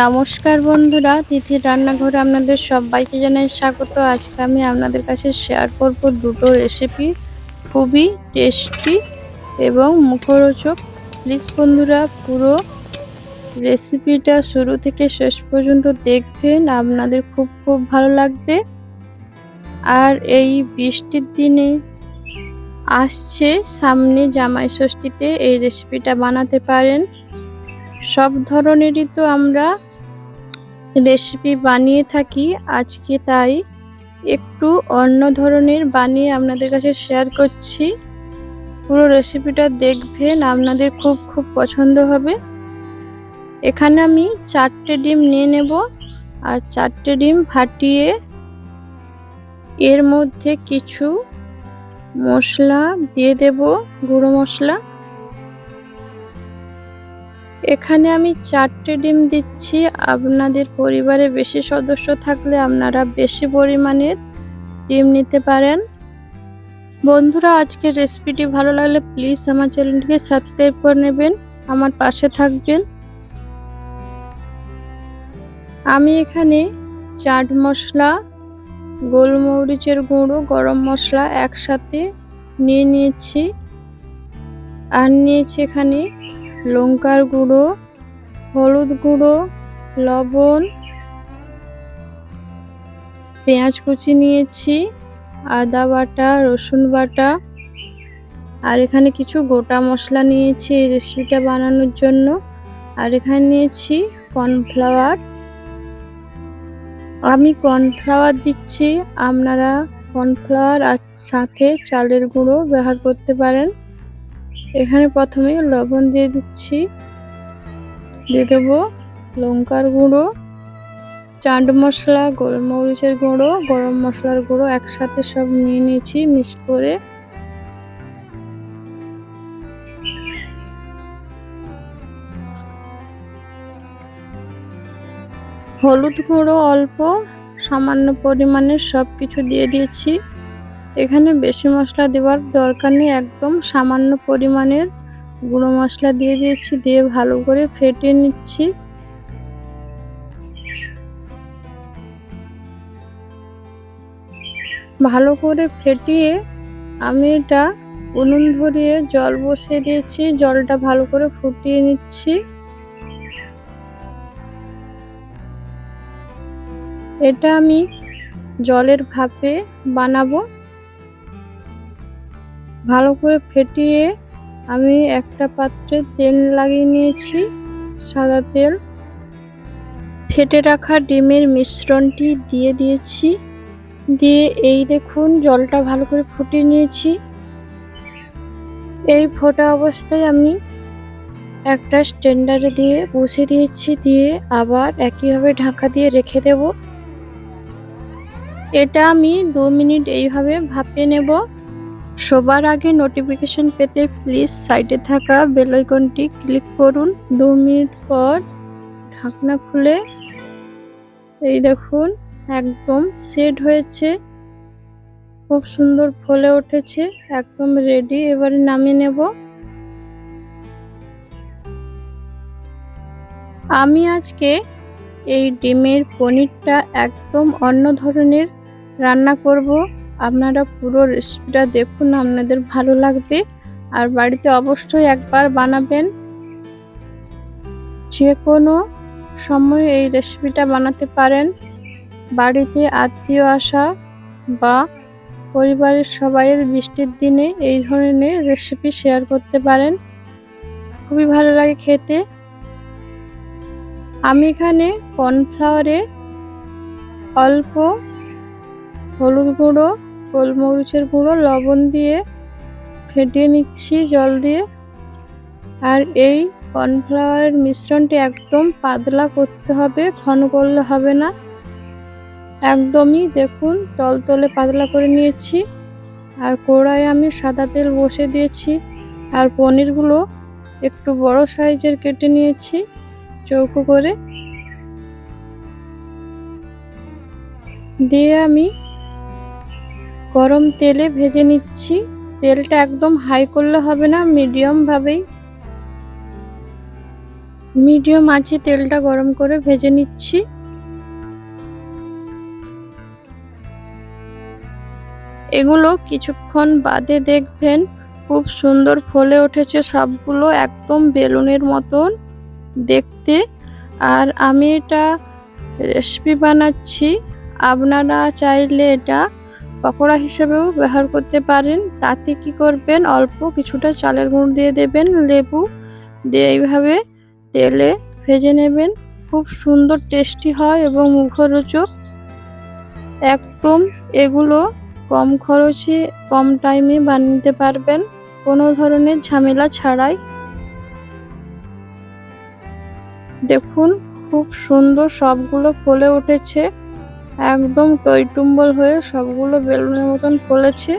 নমস্কার বন্ধুরা, তিথির রান্নাঘরে আপনাদের সবাইকে জানাই স্বাগত। আজকে আমি আপনাদের কাছে শেয়ার করব দুটো রেসিপি খুবই টেস্টি এবং মুখরোচক। প্লিজ বন্ধুরা, পুরো রেসিপিটা শুরু থেকে শেষ পর্যন্ত দেখবেন, আপনাদের খুব খুব ভালো লাগবে। আর এই বৃষ্টির দিনে আসছে, সামনে জামাই ষষ্ঠীতে এই রেসিপিটা বানাতে পারেন। সব ধরনেরই তো আমরা রেসিপি বানিয়ে থাকি। আজকে তাই একটু অন্য ধরনের বানিয়ে আপনাদের কাছে শেয়ার করছি। পুরো রেসিপিটা দেখবেন, আপনাদের খুব খুব পছন্দ হবে। এখানে আমি চারটে ডিম নিয়ে নেব আর চারটে ডিম ফাটিয়ে এর মধ্যে কিছু মশলা দিয়ে দেব, গুঁড়ো মশলা। এখানে আমি চারটে ডিম দিচ্ছি। আপনাদের পরিবারে বেশি সদস্য থাকলে আপনারা বেশি পরিমাণের ডিম নিতে পারেন। বন্ধুরা, আজকের রেসিপিটি ভালো লাগলে প্লিজ আমার চ্যানেলটিকে সাবস্ক্রাইব করে নেবেন, আমার পাশে থাকবেন। আমি এখানে চাট মশলা, গোলমরিচের গুঁড়ো, গরম মশলা একসাথে নিয়ে নিয়েছি। আর নিয়েছি এখানে লঙ্কার গুঁড়ো, হলুদ গুঁড়ো, লবণ, পেঁয়াজ কুচি নিয়েছি, আদা বাটা, রসুন বাটা, আর এখানে কিছু গোটা মশলা নিয়েছি এই রেসিপিটা বানানোর জন্য। আর এখানে নিয়েছি কর্নফ্লাওয়ার আমি কর্নফ্লাওয়ার দিচ্ছি, আপনারা কর্নফ্লাওয়ার আর সাথে চালের গুঁড়ো ব্যবহার করতে পারেন। এখানে প্রথমে লবণ দিয়ে দিচ্ছি। দিয়ে দেবো লঙ্কার গুঁড়ো, চাট মশলা, গোলমরিচের গুঁড়ো, গরম মশলার গুঁড়ো একসাথে সব নিয়ে নিয়েছি মিক্স করে। হলুদ গুঁড়ো অল্প, সামান্য পরিমাণে সব কিছু দিয়ে দিয়েছি। এখানে বেশি মশলা দেওয়ার দরকার নেই, একদম সামান্য পরিমাণের গুঁড়ো মশলা দিয়ে দিয়েছি, দিয়ে ভালো করে ফেটিয়ে নিচ্ছি। ভালো করে ফেটিয়ে আমি এটা উনুন ধরিয়ে জল বসিয়ে দিয়েছি, জলটা ভালো করে ফুটিয়ে নিচ্ছি। এটা আমি জলের ভাপে বানাবো। ভালো করে ফেটিয়ে আমি একটা পাত্রে তেল লাগিয়ে নিয়েছি, সাদা তেল। ফেটে রাখা ডিমের মিশ্রণটি দিয়ে দিয়েছি। দিয়ে এই দেখুন জলটা ভালো করে ফুটিয়ে নিয়েছি। এই ফোটা অবস্থায় আমি একটা স্ট্যান্ডারে দিয়ে বসে দিয়েছি, দিয়ে আবার একইভাবে ঢাকা দিয়ে রেখে দেব। এটা আমি দু মিনিট এইভাবে ভাপিয়ে নেব। সবার আগে নোটিফিকেশন পেতে প্লিজ সাইডে থাকা বেল ক্লিক করুন। দু মিনিট পর ঢাকনা খুলে এই দেখুন, একদম সেট হয়েছে। খুব সুন্দর ফলে উঠেছে, একদম রেডি এবারে নামিয়ে নেব। আমি আজকে এই ডিমের পনিরটা একদম অন্য ধরনের রান্না করব। আপনারা পুরো রেসিপিটা দেখুন, আপনাদের ভালো লাগবে। আর বাড়িতে অবশ্যই একবার বানাবেন। যে কোনো সময় এই রেসিপিটা বানাতে পারেন। বাড়িতে আত্মীয় আসা বা পরিবারের সবাইয়ের বৃষ্টির দিনে এই ধরনের রেসিপি শেয়ার করতে পারেন। খুবই ভালো লাগে খেতে। আমি এখানে কর্নফ্লাওয়ারে অল্প হলুদ গুঁড়ো গোলমরিচের গুঁড়ো, লবণ দিয়ে ফেটিয়ে নিচ্ছি জল দিয়ে। আর এই কর্নফ্লাওয়ারের মিশ্রণটি একদম পাতলা করতে হবে, ঘন করলে হবে না। একদমই দেখুন তলতলে পাতলা করে নিয়েছি। আর কড়াই আমি সাদা তেল বসে দিয়েছি। আর পনিরগুলো একটু বড় সাইজের কেটে নিয়েছি চৌকো করে। দিয়ে আমি গরম তেলে ভেজে নিচ্ছি। তেলটা একদম হাই করলে হবে না মিডিয়াম ভাবেই। মিডিয়াম আছে, তেলটা গরম করে ভেজে নিচ্ছি। এগুলো কিছুক্ষণ বাদে দেখবেন, খুব সুন্দর ফলে উঠেছে সবগুলো একদম বেলুনের মতন দেখতে। আর আমি এটা রেসিপি বানাচ্ছি। আপনারা চাইলে এটা পকোড়া হিসেবেও ব্যবহার করতে পারেন। তাতে কি করবেন? অল্প কিছুটা চালের গুঁড়ো দিয়ে দেবেন, লেবু দিয়ে এইভাবে তেলে ভেজে নেবেন। খুব সুন্দর টেস্টি হয় এবং মুখরোচক। একদম এগুলো কম খরচে, কম টাইমে বানিয়ে পারবেন। কোনো ধরনের ঝামেলা ছাড়াই। দেখুন, খুব সুন্দর সবগুলো ফলে উঠেছে। একদম টইটুম্বল হয়ে সবগুলো বেলুনের মতন ফলেছে।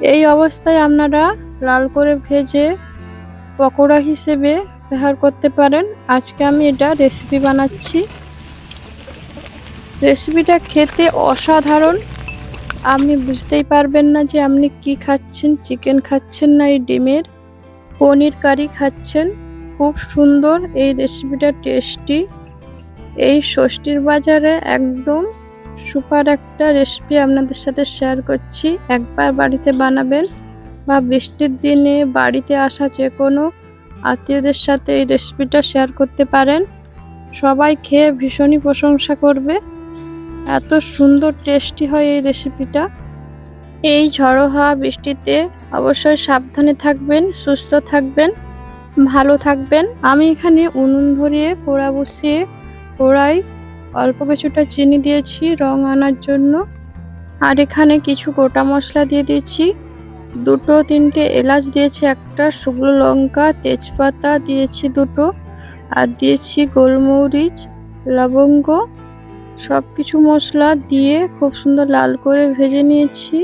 এই অবস্থায় আপনারা লাল করে ভেজে পকোড়া হিসেবে ব্যবহার করতে পারেন। আজকে আমি এটা রেসিপি বানাচ্ছি। রেসিপিটা খেতে অসাধারণ। আপনি বুঝতেই পারবেন না যে আপনি কি খাচ্ছেন চিকেন খাচ্ছেন না, এই ডিমের। পনির কারি খাচ্ছেন। খুব সুন্দর এই রেসিপিটা টেস্টি এই ষষ্ঠীর বাজারে একদম সুপার একটা রেসিপি আপনাদের সাথে শেয়ার করছি। একবার বাড়িতে বানাবেন বা বৃষ্টির দিনে বাড়িতে আসা যে কোনো আত্মীয়দের সাথে এই রেসিপিটা শেয়ার করতে পারেন। সবাই খেয়ে ভীষণই প্রশংসা করবে। এত সুন্দর টেস্টি হয় এই রেসিপিটা এই ঝড়ো হাওয়া বৃষ্টিতে অবশ্যই সাবধানে থাকবেন, সুস্থ থাকবেন, ভালো থাকবেন। আমি এখানে উনুন ধরিয়ে পোড়া বসিয়ে পোড়াই অল্প কিছুটা চিনি দিয়েছি, রং আনার জন্য। আর এখানে কিছু গোটা মশলা দিয়ে দিয়েছি। দুটো তিনটে এলাচ দিয়েছি একটা, শুকনো লঙ্কা, তেজপাতা দিয়েছি দুটো। আর দিয়েছি গোলমরিচ, লবঙ্গ। সব কিছু মশলা দিয়ে খুব সুন্দর লাল করে ভেজে নিয়েছি।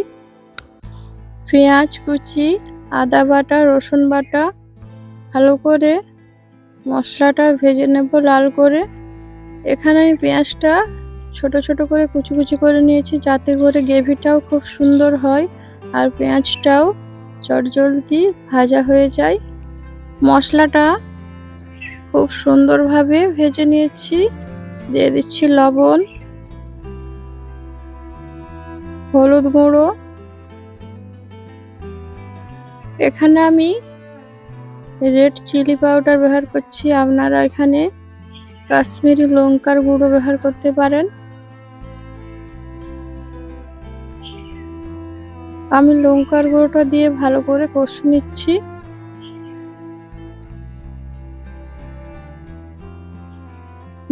পেঁয়াজ কুচি, আদা বাটা, রসুন বাটা, ভালো করে মশলাটা ভেজে নেব লাল করে। এখানে আমি পেঁয়াজটা ছোট ছোট করে কুচি কুচি করে নিয়েছি যাতে করে গ্রেভিটাও খুব সুন্দর হয় আর পেঁয়াজটাও চটজলদি ভাজা হয়ে যায়। মশলাটা খুব সুন্দরভাবে ভেজে নিয়েছি। দিয়ে দিচ্ছি লবণ, হলুদ গুঁড়ো। এখানে আমি রেড চিলি পাউডার ব্যবহার করছি। আপনারা এখানে কাশ্মীরি লঙ্কার গুঁড়ো ব্যবহার করতে পারেন। আমি লঙ্কার গুঁড়োটা দিয়ে ভালো করে কষে নিচ্ছি।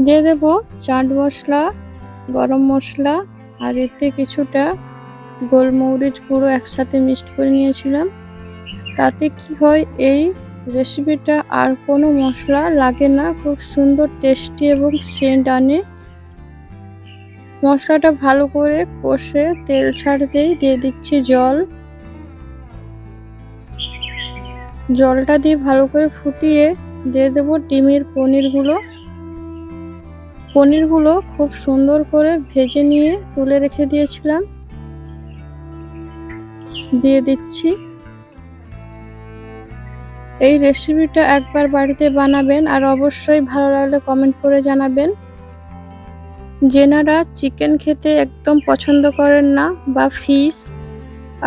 দিয়ে দেব চাট মশলা, গরম মশলা, আর এতে কিছুটা গোলমরিচ গুঁড়ো একসাথে মিক্সড করে নিয়েছিলাম। তাতে কি হয়, এই রেসিপিটা আর কোনো মশলা লাগে না। খুব সুন্দর টেস্টি এবং সেন্ট আনে। মশলাটা ভালো করে কষে তেল ছাড়তেই দিয়ে দিচ্ছি জল। জলটা দিয়ে ভালো করে ফুটিয়ে দিয়ে দেবো ডিমের পনিরগুলো। পনিরগুলো খুব সুন্দর করে ভেজে নিয়ে তুলে রেখে দিয়েছিলাম। দিয়ে দিচ্ছি। এই রেসিপিটা একবার বাড়িতে বানাবেন আর অবশ্যই ভালো লাগলে কমেন্ট করে জানাবেন। যেনারা চিকেন খেতে একদম পছন্দ করেন না বা ফিশ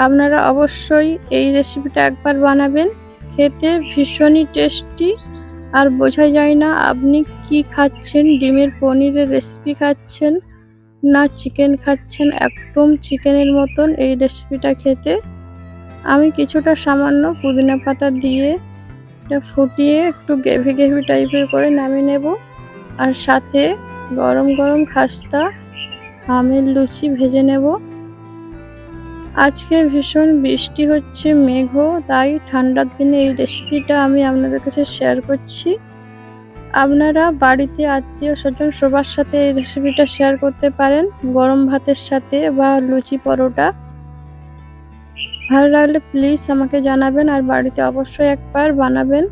আপনারা অবশ্যই এই রেসিপিটা একবার বানাবেন। খেতে ভীষণই টেস্টি আর বোঝা যায় না আপনি কি খাচ্ছেন, ডিমের পনিরের রেসিপি খাচ্ছেন না চিকেন খাচ্ছেন, একদম চিকেনের মতন এই রেসিপিটা খেতে। আমি কিছুটা সামান্য পুদিনা পাতা দিয়ে এটা ফুটিয়ে একটু গেভি গেভি টাইপের করে নামিয়ে নেব। আর সাথে গরম গরম খাস্তা, আমের লুচি ভেজে নেব। আজকে ভীষণ বৃষ্টি হচ্ছে মেঘ তাই ঠান্ডার দিনে এই রেসিপিটা আমি আপনাদের কাছে শেয়ার করছি। আপনারা বাড়িতে আত্মীয় স্বজন সবার সাথে এই রেসিপিটা শেয়ার করতে পারেন। গরম ভাতের সাথে বা লুচি পরোটা। ভালো লাগলে প্লিজ আমাকে জানাবেন আর বাড়িতে অবশ্যই একবার বানাবেন।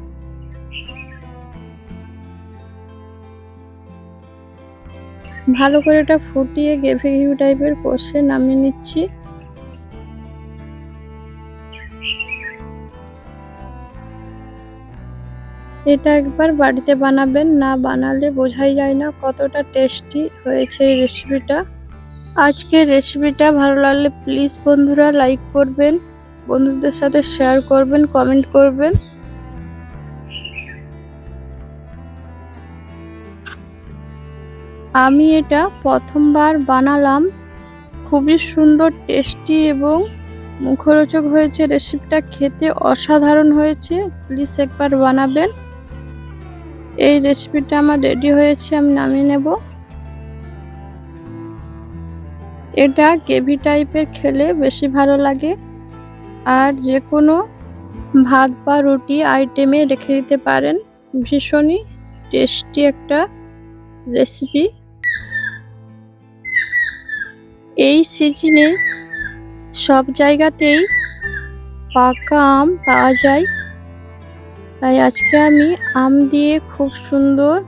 ভালো করে এটা ফুটিয়ে গেভি ঘিউ টাইপের কষে নামিয়ে নিচ্ছি। এটা একবার বাড়িতে বানাবেন, না বানালে বোঝাই যায় না কতটা টেস্টি হয়েছে এই রেসিপিটা আজকের রেসিপিটা ভালো লাগলে প্লিজ বন্ধুরা লাইক করবেন, বন্ধুদের সাথে শেয়ার করবেন, কমেন্ট করবেন। আমি এটা প্রথমবার বানালাম। খুবই সুন্দর, টেস্টি এবং মুখরোচক হয়েছে রেসিপিটা, খেতে অসাধারণ হয়েছে। প্লিজ একবার বানাবেন। এই রেসিপিটা আমার রেডি হয়েছে, আমি নামিয়ে নেব। এটা গ্রেভি টাইপের খেলে বেশি ভালো লাগে। আর যে কোনো ভাত বা রুটি আইটেমে রেখে দিতে পারেন। ভীষণই টেস্টি একটা রেসিপি এই সিজনে সব জায়গাতেই পাকা আম পাওয়া যায়। তাই আজকে আমি আম দিয়ে খুব সুন্দর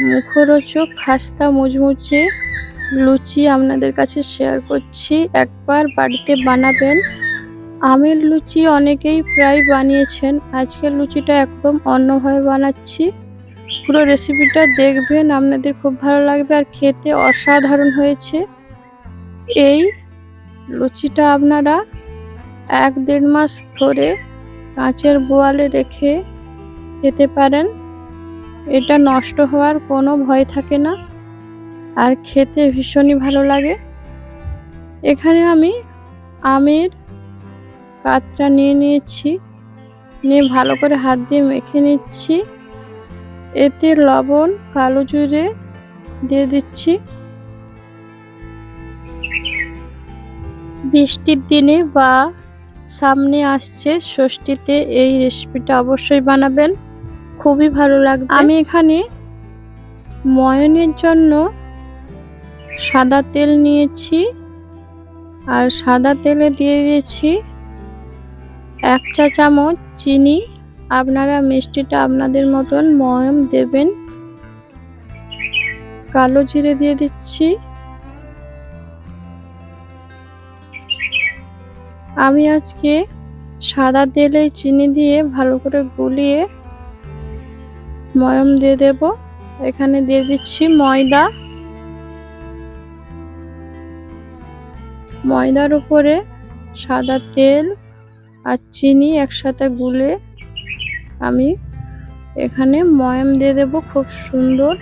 মুখরোচক খাস্তা মুচমুচে লুচি আপনাদের কাছে শেয়ার করছি। একবার বাড়িতে বানাবেন। আমের লুচি অনেকেই প্রায় বানিয়েছেন। আজকের লুচিটা একদম অন্যভাবে বানাচ্ছি। পুরো রেসিপিটা দেখবেন, আপনাদের খুব ভালো লাগবে আর খেতে অসাধারণ হয়েছে। এই লুচিটা আপনারা এক দেড় মাস ধরে কাঁচের বোয়ালে রেখে খেতে পারেন। এটা নষ্ট হওয়ার কোনো ভয় থাকে না। আর খেতে ভীষণই ভালো লাগে। এখানে আমি আমের পাতটা নিয়ে নিয়েছি। নিয়ে ভালো করে হাত দিয়ে মেখে নিচ্ছি। এতে লবণ, কালো জিরে দিয়ে দিচ্ছি। বৃষ্টির দিনে বা সামনে আসছে ষষ্ঠীতে এই রেসিপিটা অবশ্যই বানাবেন। খুবই ভালো লাগবে। আমি এখানে ময়নের জন্য সাদা তেল নিয়েছি আর সাদা তেলে দিয়ে দিয়েছি এক চা চামচ চিনি। আপনারা মিষ্টিটা আপনাদের মতন ময়ম দেবেন। কালো জিরে দিয়ে দিচ্ছি। আমি আজকে সাদা তেলে চিনি দিয়ে ভালো করে গুলিয়ে ময়ম দিয়ে দেব। এখানে দিয়ে দিচ্ছি ময়দা। ময়দার উপরে সাদা তেল আর চিনি একসাথে গুলে আমি এখানে ময়াম দিয়ে দেব খুব সুন্দর।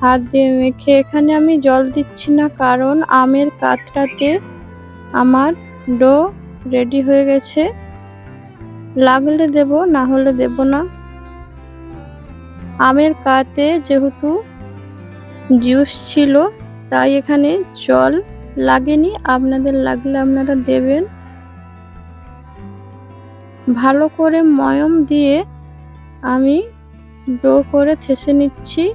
হাত দিয়ে মেখে এখানে আমি জল দিচ্ছি না, কারণ আমের কাতরাতে আমার ডো রেডি হয়ে গেছে। লাগলে দেব, না হলে দেব না। আমের কাতে যেহেতু জুস ছিল, তাই এখানে জল লাগেনি, আপনাদের লাগলে আপনারা দেবেন। ভালো করে ময়ম দিয়ে আমি ডো করে থেসে নিচ্ছি।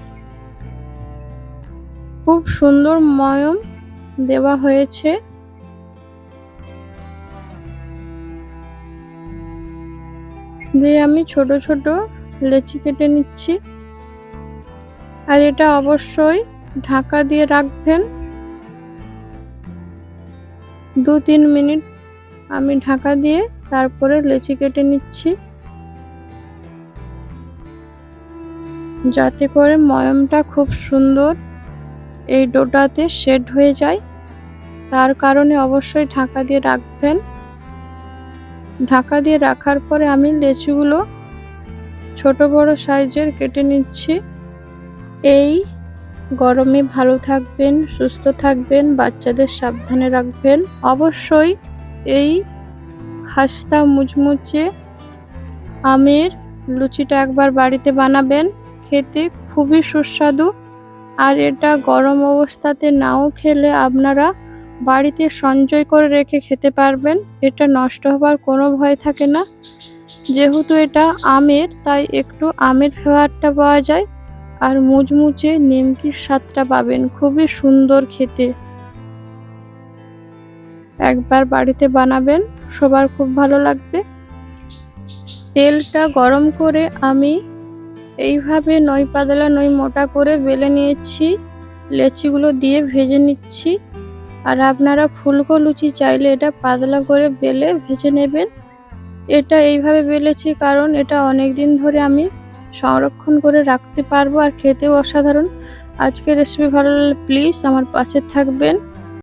খুব সুন্দর ময়ম দেওয়া হয়েছে। দিয়ে আমি ছোট ছোট লেচি কেটে নিচ্ছি। আর এটা অবশ্যই ঢাকা দিয়ে রাখবেন। দু তিন মিনিট আমি ঢাকা দিয়ে তারপরে লেচি কেটে নিচ্ছি। যাতে করে ময়মটা খুব সুন্দর এই ডোটাতে শেড হয়ে যায়। তার কারণে অবশ্যই ঢাকা দিয়ে রাখবেন। ঢাকা দিয়ে রাখার পরে আমি লেচিগুলো ছোট বড় সাইজের কেটে নিচ্ছি। এই গরমে ভালো থাকবেন, সুস্থ থাকবেন, বাচ্চাদের সাবধানে রাখবেন। অবশ্যই এই খাস্তা মুচমুচে আমের লুচিটা একবার বাড়িতে বানাবেন। খেতে খুবই সুস্বাদু। আর এটা গরম অবস্থাতে নাও খেলে আপনারা বাড়িতে সঞ্চয় করে রেখে খেতে পারবেন। এটা নষ্ট হবার কোনো ভয় থাকে না। যেহেতু এটা আমের, তাই একটু আমের ফ্লেভারটা পাওয়া যায়। আর মুচমুচে নিমকির স্বাদটা পাবেন খুবই সুন্দর খেতে। একবার বাড়িতে বানাবেন, সবার খুব ভালো লাগবে। তেলটা গরম করে আমি এইভাবে নই পাতলা নই মোটা করে বেলে নিয়েছি। লেচিগুলো দিয়ে ভেজে নিচ্ছি। আর আপনারা ফুলকো লুচি চাইলে এটা পাতলা করে বেলে ভেজে নেবেন। এটা এইভাবে বেলেছি কারণ এটা অনেক দিন ধরে আমি সংরক্ষণ করে রাখতে পারব আর খেতেও অসাধারণ। আজকের রেসিপি ভালো লাগলে প্লিজ আমার পাশে থাকবেন।